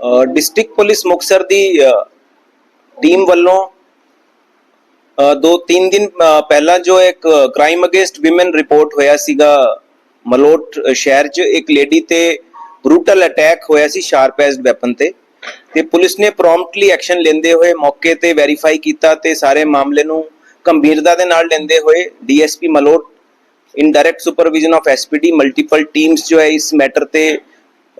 District police Muktsar ਦੀ team ਵੱਲੋਂ ਦੋ ਤਿੰਨ ਦਿਨ ਪਹਿਲਾਂ ਜੋ ਇੱਕ ਕ੍ਰਾਈਮ ਅਗੇਂਸਟ ਔਮਨ ਰਿਪੋਰਟ ਹੋਇਆ ਸੀਗਾ, ਮਲੋਟ ਸ਼ਹਿਰ 'ਚ, ਇੱਕ ਲੇਡੀ ਤੇ ਬਰੂਟਲ ਅਟੈਕ ਹੋਇਆ ਸੀ ਸ਼ਾਰਪ ਐਜ਼ਡ ਵੈਪਨ ਤੇ। ਤੇ ਪੁਲਿਸ ਨੇ ਪ੍ਰੋਮਪਟਲੀ ਐਕਸ਼ਨ ਲੈਂਦੇ ਹੋਏ ਮੌਕੇ ਤੇ ਵੈਰੀਫਾਈ ਕੀਤਾ ਤੇ ਸਾਰੇ ਮਾਮਲੇ ਨੂੰ ਗੰਭੀਰਤਾ ਦੇ ਨਾਲ ਲੈਂਦੇ ਹੋਏ DSP Malout in direct supervision of SPD multiple teams ਜੋ ਹੈ ਇਸ ਮੈਟਰ ਤੇ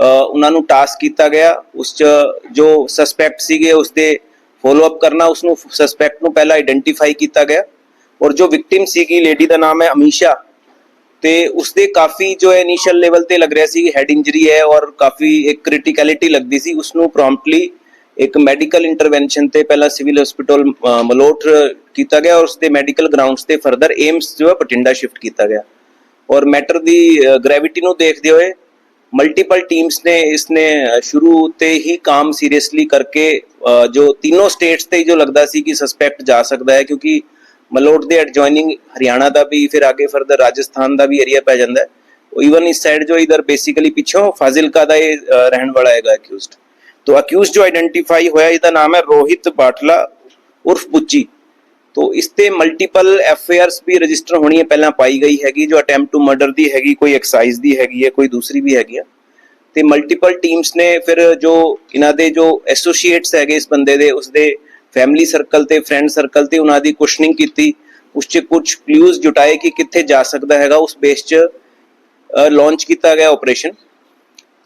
ਉਹਨਾਂ ਨੂੰ ਟਾਸਕ ਕੀਤਾ ਗਿਆ। ਉਸ ਚ ਜੋ ਸਸਪੈਕਟ ਸੀਗੇ ਉਸ ਦੇ ਫੋਲੋ ਅਪ ਕਰਨਾ ਉਸ ਨੂੰ ਸਸਪੈਕਟ ਨੂੰ ਪਹਿਲਾਂ ਆਇਡੈਂਟੀਫਾਈ ਕੀਤਾ ਗਿਆ। ਔਰ ਜੋ ਵਿਕਟਿਮ ਸੀਗੀ ਲੇਡੀ ਦਾ ਨਾਮ ਹੈ ਅਮੀਸ਼ਾ। ਤੇ ਉਸ ਦੇ ਕਾਫੀ ਜੋ ਇਨੀਸ਼ੀਅਲ ਲੈਵਲ ਤੇ ਲੱਗ ਰਿਹਾ ਸੀ ਹੈਡ ਇੰਜਰੀ ਹੈ ਔਰ ਕਾਫੀ ਇੱਕ ਕ੍ਰਿਟੀਕੈਲਿਟੀ ਲੱਗਦੀ ਸੀ। ਉਸ ਨੂੰ ਪ੍ਰੋਮਪਟਲੀ ਇੱਕ ਮੈਡੀਕਲ ਇੰਟਰਵੈਂਸ਼ਨ ਤੇ ਪਹਿਲਾਂ ਸਿਵਲ ਹਸਪੀਟਲ ਮਲੋਟ ਕੀਤਾ ਗਿਆ ਔਰ ਉਸ ਦੇ ਮੈਡੀਕਲ ਗਰਾਊਂਡਸ ਤੇ ਫਰਦਰ ਏਮਸ ਜੋ ਹੈ, ਬਠਿੰਡਾ ਸ਼ਿਫਟ ਕੀਤਾ ਗਿਆ। ਔਰ ਮੈਟਰ ਦੀ ਗ੍ਰੈਵਿਟੀ ਨੂੰ ਦੇਖਦੇ ਹੋਏ ਮਲਟੀਪਲ ਟੀਮਸ ਨੇ ਇਸ ਨੇ ਅ, ਸ਼ੁਰੂ ਤੇ ਹੀ ਕੰਮ ਸੀਰੀਅਸਲੀ ਕਰਕੇ ਅ, ਜੋ ਤਿੰਨੋਂ ਸਟੇਟਸ ਤੇ ਜੋ ਲੱਗਦਾ ਸੀ ਕਿ ਸਸਪੈਕਟ ਜਾ ਸਕਦਾ ਹੈ ਕਿਉਂਕਿ ਮਲੋਟ ਦੇ ਐਡਜੋਇਨਿੰਗ ਹਰਿਆਣਾ ਦਾ ਵੀ ਫਿਰ ਅੱਗੇ ਫਰਦਰ ਰਾਜਸਥਾਨ ਦਾ ਵੀ ਏਰੀਆ ਪੈ ਜਾਂਦਾ ਹੈ ਉਹ ਇਵਨ ਇਸ ਸਾਈਡ ਜੋ ਇਧਰ ਬੇਸਿਕਲੀ ਪਿੱਛੋਂ ਫਾਜ਼ਿਲਕਾ ਦਾ ਇਹ ਅ, ਰਹਿਣ ਵਾਲਾ ਹੈਗਾ ਅਕਿਊਜ਼ਡ तो अक्यूज जो आइडेंटिफाई होया ਇਹਦਾ ਨਾਮ ਹੈ ਰੋਹਿਤ ਬਾਟਲਾ ਉਰਫ ਬੁੱਚੀ ਤੋ ਇਸ ਤੇ ਮਲਟੀਪਲ ਐਫ ਵੀ ਰਜਿਸਟਰ ਹੋਣੀ ਹੈ ਪਹਿਲਾਂ ਪਾਈ ਗਈ ਹੈਗੀ, ਜੋ ਅਟੈਂਪਟ ਟੂ ਮਰਡਰ ਦੀ ਹੈਗੀ, ਕੋਈ ਐਕਸਾਈਜ਼ ਦੀ ਹੈਗੀ ਹੈ, ਕੋਈ ਦੂਸਰੀ ਵੀ ਹੈਗੀ ਆ। ਤੇ ਮਲਟੀਪਲ ਟੀਮਸ ਨੇ ਫਿਰ ਜੋ ਇਹਨਾਂ ਦੇ ਜੋ ਐਸੋਸੀਏਟਸ ਹੈਗੇ ਇਸ ਬੰਦੇ ਦੇ ਉਸਦੇ ਫੈਮਿਲੀ ਸਰਕਲ ਤੇ ਫਰੈਂਡ ਸਰਕਲ ਤੇ ਉਹਨਾਂ ਦੀ ਕੁਸ਼ਨਿੰਗ ਕੀਤੀ। ਉਸ 'ਚ ਕੁਝ ਕਲੂਜ਼ ਜੁਟਾਏ ਕਿ ਕਿੱਥੇ ਜਾ ਸਕਦਾ ਹੈਗਾ, ਉਸ ਬੇਸ 'ਚ ਲਾਂਚ ਕੀਤਾ ਗਿਆ ਆਪਰੇਸ਼ਨ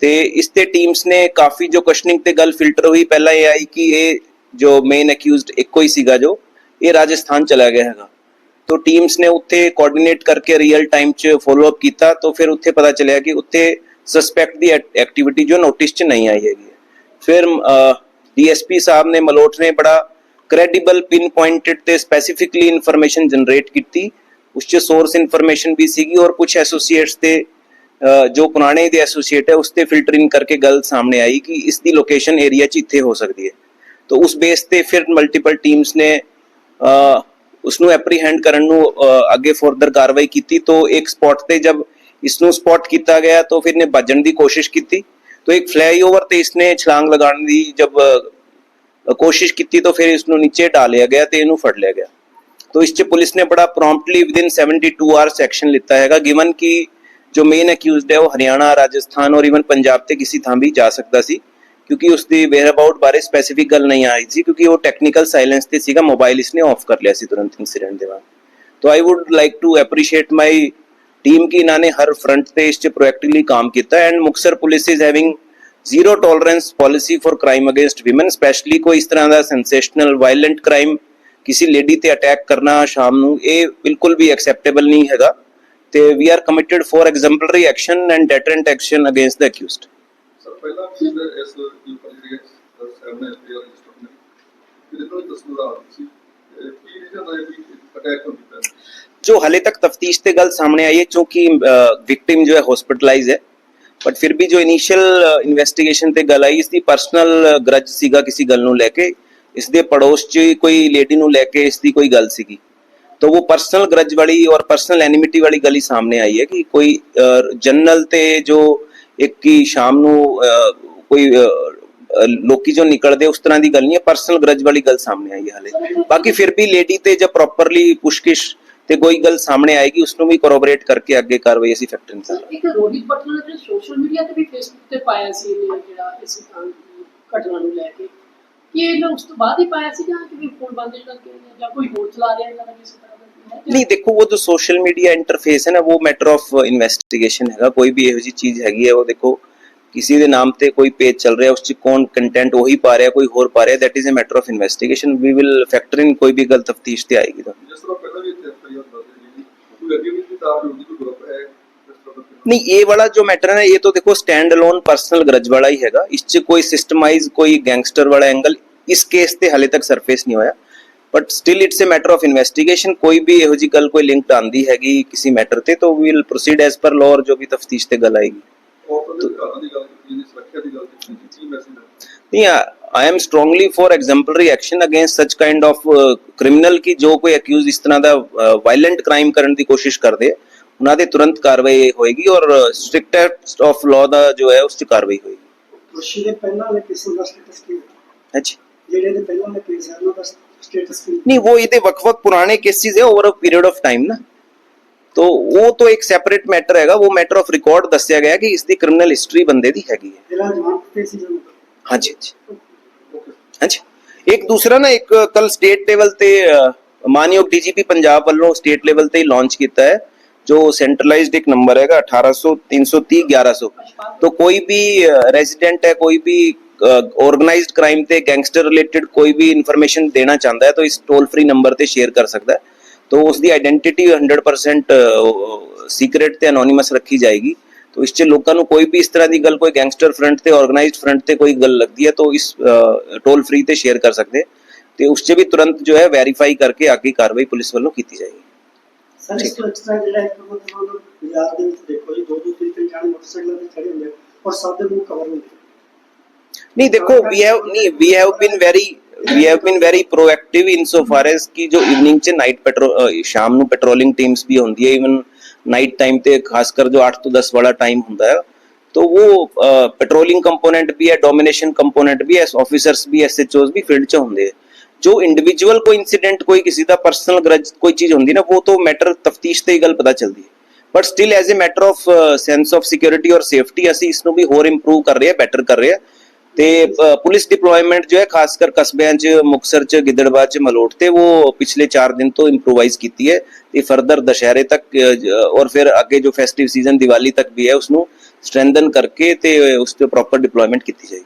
ਤੇ ਇਸ ਤੇ ਟੀਮਸ ਨੇ ਕਾਫੀ ਜੋ ਕੁਐਸਚਨਿੰਗ ਤੇ ਗੱਲ ਫਿਲਟਰ ਹੋਈ, ਪਹਿਲਾਂ ਇਹ ਆਈ ਕਿ ਇਹ ਜੋ ਮੇਨ ਅਕਿਊਜ਼ਡ ਇੱਕੋ ਹੀ ਸੀਗਾ ਜੋ। ਇਹ ਰਾਜਸਥਾਨ ਚਲਾ ਗਿਆ ਹੈਗਾ ਤੋ ਟੀਮਸ ਨੇ ਉੱਥੇ ਕੋਆਰਡੀਨੇਟ ਕਰਕੇ ਰੀਅਲ ਟਾਈਮ 'ਚ ਫੋਲੋ ਅਪ ਕੀਤਾ ਤਾਂ ਫਿਰ ਉੱਥੇ ਪਤਾ ਚੱਲਿਆ ਕਿ ਉੱਥੇ ਸਸਪੈਕਟ ਦੀ ਐਕਟੀਵਿਟੀ ਜੋ ਨੋਟਿਸ 'ਚ ਨਹੀਂ ਆਈ ਹੈਗੀ ਹੈ। ਫਿਰ ਡੀਐਸਪੀ ਸਾਹਿਬ ਨੇ ਮਲੋਟ ਨੇ ਬੜਾ ਕ੍ਰੈਡੀਬਲ ਪਿਨ ਪੁਆਇੰਟਡ ਤੇ ਸਪੈਸੀਫਿਕਲੀ ਇਨਫੋਰਮੇਸ਼ਨ ਜਨਰੇਟ ਕੀਤੀ ਉਸ 'ਚ ਸੋਰਸ ਇਨਫੋਰਮੇਸ਼ਨ ਵੀ ਸੀਗੀ ਔਰ ਕੁਝ ਐਸੋਸੀਏਟਸ ਤੇ ਅ, ਜੋ ਪੁਰਾਣੇ ਦੇ ਐਸੋਸੀਏਟ ਹੈ ਉਸ ਤੇ ਫਿਲਟਰਿੰਗ ਕਰਕੇ ਗੱਲ ਸਾਹਮਣੇ ਆਈ ਕਿ ਇਸ ਦੀ ਲੋਕੇਸ਼ਨ ਏਰੀਆ 'ਚ ਇੱਥੇ ਹੋ ਸਕਦੀ ਹੈ ਤਾਂ ਉਸ ਬੇਸ ਤੇ ਫਿਰ ਮਲਟੀਪਲ ਟੀਮਸ ਨੇ ਅ, ਉਸ ਨੂੰ ਐਪਰੀਹੈਂਡ ਕਰਨ ਨੂੰ ਅ, ਅੱਗੇ ਫਰਦਰ ਕਾਰਵਾਈ ਕੀਤੀ ਤਾਂ ਇੱਕ ਸਪੌਟ ਤੇ ਜਬ ਇਸ ਨੂੰ ਸਪੌਟ ਕੀਤਾ ਗਿਆ ਤਾਂ ਫਿਰ ਨੇ ਭੱਜਣ ਦੀ ਕੋਸ਼ਿਸ਼ ਕੀਤੀ ਤਾਂ ਇੱਕ ਫਲਾਈਓਵਰ ਤੇ ਇਸਨੇ ਛਲਾਂਗ ਲਗਾਉਣ ਦੀ ਜਬ ਅ, ਕੋਸ਼ਿਸ਼ ਕੀਤੀ ਤਾਂ ਫਿਰ ਇਸ ਨੂੰ ਨੀਚੇ ਡਾਲਿਆ ਗਿਆ ਤੇ ਇਹਨੂੰ ਫੜ ਲਿਆ ਗਿਆ तो इस च पुलिस ने बड़ा promptly within 72 hours action लेता हैगा गिवन कि जो मेन अक्यूज्ड है वो हरियाणा राजस्थान और इवन पंजाब ਤੇ ਕਿਸੇ ਥਾਂ ਵੀ ਜਾ ਸਕਦਾ ਸੀ ਕਿਉਂਕਿ ਉਸ ਦੀ ਵੇਅਰ ਅਬਾਊਟ ਬਾਰੇ ਸਪੈਸੀਫਿਕ ਗੱਲ ਨਹੀਂ ਆਈ ਸੀ, ਕਿਉਂਕਿ ਉਹ ਟੈਕਨੀਕਲ ਸਾਇਲੈਂਸ ਤੇ ਸੀਗਾ ਮੋਬਾਈਲ ਇਸਨੇ ਆਫ ਕਰ ਲਿਆ ਸੀ ਤੁਰੰਤ ਇਨਸੀਡੈਂਟ ਦੇ ਬਾਅਦ। तो I would like to appreciate my team की इन्होंने हर फ्रंट पे इस प्रोएक्टिवली काम किया and Muktsar police is having zero tolerance policy for crime against women specially कोई इस तरह का सेंसेशनल वायलेंट क्राइम किसी लेडी ते अटैक करना शाम ਨੂੰ, ਇਹ ਬਿਲਕੁਲ ਵੀ ਐਕਸੈਪਟੇਬਲ ਨਹੀਂ ਹੈਗਾ। ਤੇ we are committed for exemplary action and deterrent action against the accused ਪਹਿਲਾਂ ਵੀ ਇਹਦੇ ਇਸ ਉੱਪਰ ਜਿਹੜੀ ਸਾਹਮਣੇ ਪੀਆਰ ਰਜਿਸਟਰ ਨੇ ਇਹਦੇ ਤੋਂ ਤਸਵੀਰ ਆ ਰਹੀ ਸੀ ਇਹ ਕੀ ਰੀਜ਼ਨ ਹੈ ਵੀ ਅਟੈਕ ਹੋ ਕੀਤਾ ਜੋ ਹਲੇ ਤੱਕ ਤਫਤੀਸ਼ ਤੇ ਗੱਲ ਸਾਹਮਣੇ ਆਈ ਹੈ ਕਿਉਂਕਿ ਵਿਕਟਿਮ ਜੋ ਹੈ ਹਸਪੀਟਲਾਈਜ਼ ਹੈ ਬਟ ਫਿਰ ਵੀ ਜੋ ਇਨੀਸ਼ੀਅਲ ਇਨਵੈਸਟੀਗੇਸ਼ਨ ਤੇ ਗੱਲ ਆਈ ਇਸ ਦੀ ਪਰਸਨਲ ਗਰਜ ਸੀਗਾ ਕਿਸੇ ਗੱਲ ਨੂੰ ਲੈ ਕੇ ਇਸ ਦੇ ਪੜੋਸ 'ਚ ਕੋਈ ਲੇਡੀ ਨੂੰ ਲੈ ਕੇ ਇਸ ਦੀ ਕੋਈ ਗੱਲ ਸੀਗੀ तो वो पर्सनल ग्रज वाली और पर्सनल एनिमिटी वाली गल ही सामने आई है कि कोई ਜਨਰਲ ਤੇ ਜੋ ਇੱਕ ਕੀ ਸ਼ਾਮ ਨੂੰ ਅਹ, ਕੋਈ ਅਹ, ਅਹ, ਲੋਕੀ ਜੋ ਨਿਕਲਦੇ ਉਸ ਤਰ੍ਹਾਂ ਦੀ ਗੱਲ ਨਹੀਂ ਹੈ ਪਰਸਨਲ ਗਰਜ ਵਾਲੀ ਗੱਲ ਸਾਹਮਣੇ ਆਈ ਹੈ ਹਾਲੇ। ਬਾਕੀ ਫਿਰ ਵੀ ਲੇਡੀ ਤੇ ਜਬ ਪ੍ਰੋਪਰਲੀ ਪੁਸ਼ਕਿਸ਼ ਤੇ ਕੋਈ ਗੱਲ ਸਾਹਮਣੇ ਆਏਗੀ ਉਸ ਨੂੰ ਵੀ ਕੋਰੋਬੋਰੇਟ ਕਰਕੇ ਅੱਗੇ ਕਾਰਵਾਈ ਅਸੀਂ ਫੈਕਟਰ ਸਰ ਇੱਕ ਰੋਹਿਤ ਪਟਨਾ ਨੇ ਸੋਸ਼ਲ ਮੀਡੀਆ ਤੇ ਵੀ ਫੇਸਬੁੱਕ ਤੇ ਪਾਇਆ ਸੀ ਇਹਨੇ ਜਿਹੜਾ ਇਸ ਕਾਂਡ ਦੀ ਘਟਨਾ ਨੂੰ ਲੈ ਕੇ। ਕਿ ਇਹਨੇ ਉਸ ਤੋਂ ਬਾਅਦ ਹੀ ਪਾਇਆ ਸੀ ਜਾਂ ਕਿ ਫੋਨ ਬੰਦ ਕਰਕੇ ਇਹਨੇ ਜਾਂ ਕੋਈ ਹੋਰ ਚਲਾ ਰਿਹਾ ਇਹਨਾਂ ਦਾ ਕਿਸੇ ਤਰ੍ਹਾਂ ਦਾ ਕੋਈ ਹੈ ਜਾਂ- ਨਹੀਂ ਦੇਖੋ ਉਹ ਜੋ ਸੋਸ਼ਲ ਮੀਡੀਆ ਇੰਟਰਫੇਸ ਹੈ ਨਾ ਉਹ ਮੈਟਰ ਆਫ ਇਨਵੈਸਟੀਗੇਸ਼ਨ ਹੈਗਾ। ਕੋਈ ਵੀ ਇਹੋ ਜੀ ਚੀਜ਼ ਹੈਗੀ ਹੈ ਉਹ ਦੇਖੋ ਕਿਸੇ ਦੇ ਨਾਮ ਤੇ ਕੋਈ ਪੇਜ ਚੱਲ ਰਿਹਾ ਉਸ 'ਚ ਕੌਣ ਕੰਟੈਂਟ ਉਹੀ ਪਾ ਰਿਹਾ ਕੋਈ ਹੋਰ ਪਾ ਰਿਹਾ that is a matter of investigation we will factor in ਕੋਈ ਵੀ ਗਲਤ ਤਫਤੀਸ਼ ਤੇ ਆਏਗੀ ਤਾਂ ਜਿਸ ਤਰ੍ਹਾਂ ਪਹਿਲਾਂ ਵੀ ਇੱਥੇ ਹੁੰਦਾ ਸੀ ਕੋਈ ਅੱਗੇ ਵੀ ਕਿਤਾਬ ਹੁੰਦੀ ਕੋਈ ਗਰੁੱਪ ਹੈ ਨਹੀਂ ਇਹ ਵਾਲਾ ਜੋ ਮੈਟਰ ਹੈ ਇਹ ਤਾਂ ਦੇਖੋ ਸਟੈਂਡ ਅਲੋਨ ਪਰਸਨਲ ਗਰਜ ਵਾਲਾ ਹੀ ਹੈਗਾ। ਇਸ 'ਚ ਕੋਈ ਸਿਸਟਮਾਈਜ਼ ਕੋਈ ਗੈਂਗਸਟਰ ਵਾਲਾ ਐਂਗਲ ਇਸ ਕੇਸ ਤੇ ਹਲੇ ਤੱਕ ਸਰਫੇਸ ਨਹੀਂ ਹੋਇਆ। तक सरफेस नहीं होया but still it's a matter of investigation कोई भी ਇਹੋ ਜੀ ਗੱਲ ਕੋਈ ਲਿੰਕ ਆਂਦੀ ਹੈਗੀ ਕਿਸੇ ਮੈਟਰ ਤੇ ਤਾਂ ਵੀ will proceed as per law ਜੋ ਵੀ ਤਫਤੀਸ਼ ਤੇ ਗੱਲ ਆਏਗੀ ਔਰਤਾਂ ਦੇ ਅਧਿਕਾਰਾਂ ਦੀ ਗੱਲ ਕੀਤੀ ਜੀ ਸੁਰੱਖਿਆ ਦੀ ਗੱਲ ਕੀਤੀ ਜੀ ਕੀ ਮੈਸੇਜ ਹੈ नहीं I am strongly for exemplary action against such kind of criminal की जो कोई अक्यूज इस तरह ਦਾ ਵਾਇਲੈਂਟ ਕ੍ਰਾਈਮ ਕਰਨ ਦੀ ਕੋਸ਼ਿਸ਼ ਕਰਦੇ ਆ, ਉਹਨਾਂ ਦੇ ਤੁਰੰਤ ਕਾਰਵਾਈ ਹੋਏਗੀ ਔਰ ਸਟ੍ਰਿਕਟੈਸਟ ਆਫ ਲਾਅ ਦਾ ਜੋ ਹੈ ਉਸ 'ਚ ਕਾਰਵਾਈ ਹੋਏਗੀ ਦੋਸ਼ੀ ਦੇ ਪਹਿਲਾਂ ਵਾਲੇ ਕੇਸਾਂ ਦਾ ਸਟੇਟਸ ਕੀ ਹੈ ਅੱਛਾ ਜਿਹੜੇ ਦੇ ਪਹਿਲਾਂ ਵਾਲੇ ਕੇਸ ਹੈ ਉਹਨਾਂ ਦਾ ਸਟੇਟਸ ਕੀ ਹੈ नहीं वो ये वक्त पुराने केसेस है over a period of time ना तो वो तो एक सेपरेट मैटर हैगा वो मैटर ऑफ रिकॉर्ड दसिया गया कि इसकी क्रिमिनल हिस्ट्री बंदे दी हैगी है ਜਿਹੜਾ ਜਵਾਨ ਤੇ ਸੀ ਜਦੋਂ हाँ जी हाँ जी ਓਕੇ हाँ जी ਇੱਕ ਦੂਸਰਾ ਨਾ ਇੱਕ ਕੱਲ ਸਟੇਟ ਲੈਵਲ ਤੇ ਅ, ਮਾਨਯੋਗ ਡੀਜੀਪੀ ਪੰਜਾਬ ਵੱਲੋਂ ਸਟੇਟ ਲੈਵਲ ਤੇ ਹੀ ਲਾਂਚ ਕੀਤਾ ਹੈ ਜੋ ਸੈਂਟਰਲਾਈਜ਼ਡ ਇੱਕ ਨੰਬਰ ਹੈਗਾ 1800 330 1100 तो कोई भी रेजिडेंट है कोई भी ऑर्गेनाइज्ड क्राइम ਤੇ ਗੈਂਗਸਟਰ ਰਿਲੇਟਡ ਕੋਈ ਵੀ ਇਨਫੋਰਮੇਸ਼ਨ ਦੇਣਾ ਚਾਹੁੰਦਾ ਹੈ ਤਾਂ ਇਸ ਟੋਲ ਫ੍ਰੀ ਨੰਬਰ ਤੇ ਸ਼ੇਅਰ ਕਰ ਸਕਦਾ ਹੈ तो ਉਸ ਦੀ ਆਇਡੈਂਟੀਟੀ 100% ਸੀਕ੍ਰੀਟ ਤੇ ਅਨੋਨਿਮਸ ਰੱਖੀ ਜਾਏਗੀ तो ਇਸ 'ਚ ਲੋਕਾਂ ਨੂੰ ਕੋਈ ਵੀ ਇਸ ਤਰ੍ਹਾਂ ਦੀ ਗੱਲ ਕੋਈ ਗੈਂਗਸਟਰ ਫਰੰਟ ਤੇ ਆਰਗੇਨਾਈਜ਼ਡ ਫਰੰਟ ਤੇ ਕੋਈ ਗੱਲ ਲੱਗਦੀ ਹੈ ਤਾਂ ਇਸ ਟੋਲ ਫ੍ਰੀ ਤੇ ਸ਼ੇਅਰ ਕਰ ਸਕਦੇ ਹੈ ਤੇ ਉਸ 'ਚ ਵੀ ਤੁਰੰਤ ਜੋ ਹੈ ਵੈਰੀਫਾਈ ਕਰਕੇ ਅੱਗੇ ਕਾਰਵਾਈ ਪੁਲਿਸ ਵੱਲੋਂ ਕੀਤੀ नहीं देखो वी हैव नहीं we have been very we have been very proactive in so far as ਕਿ ਜੋ ਇਵਨਿੰਗ ਚ ਨਾਈਟ ਪੈਟਰੋਲ ਸ਼ਾਮ ਨੂੰ ਪੈਟਰੋਲਿੰਗ ਟੀਮਸ ਵੀ ਹੁੰਦੀ ਹੈ ਇਵਨ ਨਾਈਟ ਟਾਈਮ ਤੇ ਖਾਸ ਕਰ ਜੋ 8 ਤੋਂ 10 ਵਾਲਾ ਟਾਈਮ ਹੁੰਦਾ ਹੈ तो वो पेट्रोलिंग कंपोनेंट भी है डोमिनेशन कंपोनेंट भी है ऑफिसर्स भी एसएचओस भी फील्ड ਚ ਹੁੰਦੇ ਆ ਜੋ ਇੰਡੀਵਿਜੂਅਲ ਕੋਈ ਇਨਸੀਡੈਂਟ ਕੋਈ ਕਿਸੇ ਦਾ ਪਰਸਨਲ ਗਰਜ ਕੋਈ ਚੀਜ਼ ਹੁੰਦੀ ਨਾ ਉਹ ਤੋਂ ਮੈਟਰ ਤਫਤੀਸ਼ ਤੇ ਹੀ ਗੱਲ ਪਤਾ ਚੱਲਦੀ ਹੈ but still as a matter of sense of security ਔਰ ਸੇਫਟੀ ਅਸੀਂ ਇਸ ਨੂੰ ਵੀ ਹੋਰ ਇੰਪਰੂਵ ਕਰ ਰਹੇ ਹਾਂ ਬੈਟਰ ਕਰ ਰਹੇ ਹਾਂ ਤੇ ਅ, ਪੁਲਿਸ ਡਿਪਲੋਇਮੈਂਟ ਜੋ ਹੈ ਖਾਸ ਕਰ ਕਸਬਿਆਂ 'ਚ ਮੁਕਸਰ 'ਚ ਗਿੱਦੜਬਾਹ 'ਚ ਮਲੋਟ ਤੇ ਉਹ ਪਿਛਲੇ 4 ਦਿਨ ਤੋਂ ਇੰਪਰੋਵਾਈਜ਼ ਕੀਤੀ ਹੈ ਤੇ ਫਰਦਰ ਦੁਸ਼ਹਿਰੇ ਤੱਕ ਔਰ ਫਿਰ ਅੱਗੇ ਜੋ ਫੈਸਟਿਵ ਸੀਜ਼ਨ ਦੀਵਾਲੀ ਤੱਕ ਵੀ ਹੈ ਉਸ ਨੂੰ ਸਟਰੈਂਥਨ ਕਰਕੇ ਤੇ ਉਸ ਤੇ ਪ੍ਰੋਪਰ ਡਿਪਲੋਇਮੈਂਟ ਕੀਤੀ ਜਾਏਗੀ।